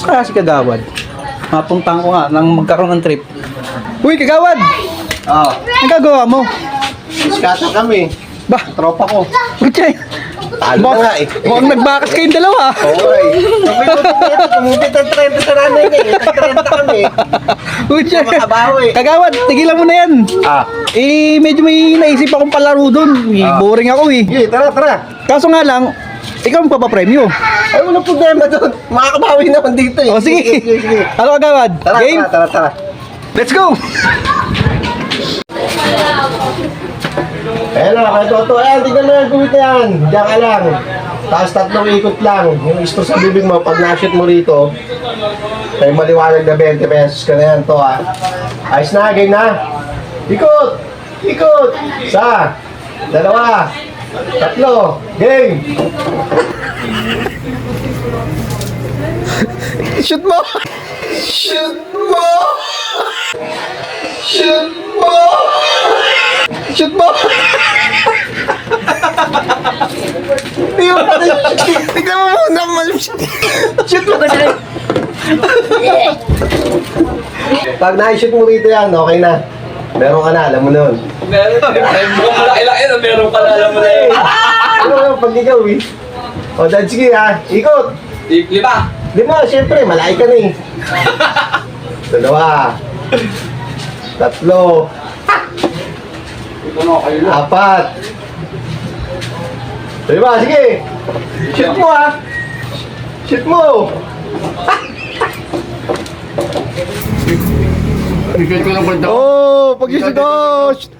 Saka si Kagawad. Mapuntahan ko nga nang magkaroon ng trip. Uy, Kagawad! Oo. Ang gagawa mo? Diskata kami. Bah, Tropa ko. Butchay! Talo na nga eh. Mukhang nagbakas kayong dalawa. Oo eh. Sabi ko kumupit ang 30 sa nanay niya eh. Nag-30 kami. Butchay! Makabawi. Kagawad, tigilan mo na yan. Ah. Eh, medyo may naisip akong palaro doon. Eh, Ah. Boring ako eh. Sige, tara, tara. Kaso nga lang, ikaw ang papapremyo. Ay, walang problema doon. Makakabawi naman dito eh. O sige. sige. Ano Kagawad? Tara, Game? tara, tara, tara. Let's go! Ayan na, kaya toto. Ayan, tignan mo yung guhit na yan. Diyan ka lang. Tapos tatlong ikot lang. Yung isto sa bibig mo, pag na-shoot mo rito, may maliwanag na 20 pesos ka na yan to ha. Ayos na, game na. Ikot! Ikot! Isa, dalawa, tatlo, game! Shoot mo! Shoot mo! Shoot mo! Shoot mo! Hindi mo pa Tignan mo muna, mal-shoot. Shoot mo kasi. Pag na-shoot mo rito yan, okay na. Meron ka na, alam mo nun. Meron. Mukhang malaki-laki na meron ka na alam mo na eh. Ano yung pag ikaw eh? O, dad, sige ha. Ikot. Di- Lima. Lima, siyempre, malaki ka na eh. Dalawa. Tatlo. Ito na kayo na. Apat. Lima, sige. Shoot mo ha. Shoot mo. Oh, pag shoot mo! Pasa na, ba't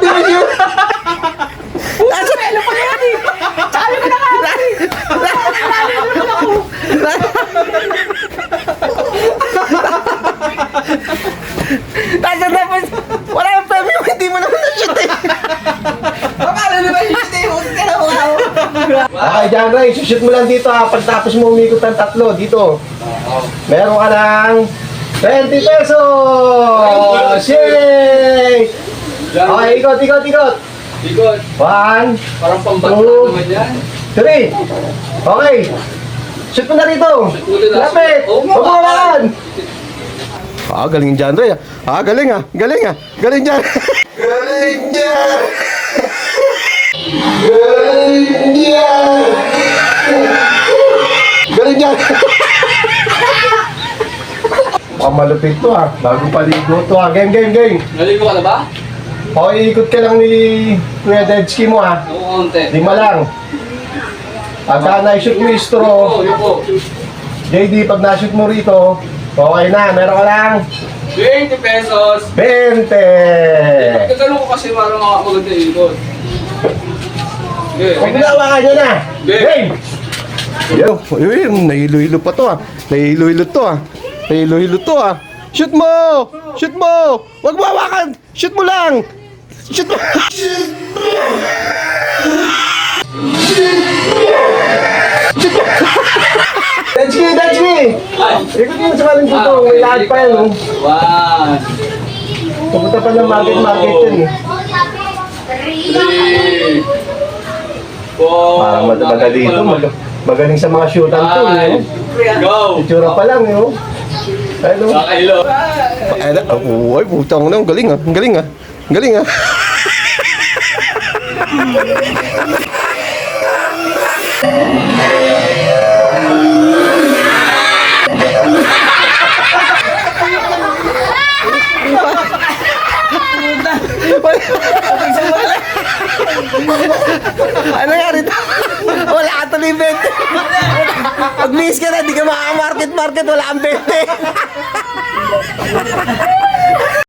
di mo shoot? Tapos tapos, wala yung premyo, hindi mo naman na-shoot eh. Paano naman yung shoot eh? Huwag ka na wow. Okay, John Ray, shoot mo lang dito ha. Pagtapos mo umikot ng tatlo, dito. Meron ka ng 20 pesos! Yay! Okay, ikot, ikot, ikot. Ikot. One, Parang pambansa Oo. naman yan. three. Okay. Shoot mo na na. Lapit. Oo, Huwag mo mawalan. Ah, galing John Ray. ah. Ah, galing ah. Galing ah. Galing John. galing John. Galing John. Galing John. Mukhang malupit to ah. Bago paligo to ah. Game, game, game. Naligo ka na ba? Okay, ikot ka lang ni Kuya Dedsky mo ah. Oo, konti. Lima lang. Pagka na-shoot mo yung straw, yun po. JD, pag na-shoot mo rito, okay na, meron ka lang 20 pesos. 20! Kagano ko kasi parang maganda yung ikot. Huwag mo nawa ka dyan na! Game. Yo, yun, nahilo-hilo pa to ah. Nahilo-hilo to ah. Nahilo-hilo to ah. Shoot mo! Shoot mo! Huwag mo hawakan! Shoot mo lang! Shoot mo! Shoot mo! Shoot mo! That's me! That's me! Ikot mo sa kaling dito, may lahat pa yan. oh. One, Pupunta pa ng market-market yun eh. three, four, Parang mad- madali ito. Mag- magaling sa mga shootan to. Eh. five, go! Itsura pa lang. Eh. Ano? Nakailo. Ay, na- oh, ay, putang na. Ang galing ah. Ang galing ah. Ang galing ah. Tuloy 20. Pag miss ka na, di ka makamarket-market, wala kang 20.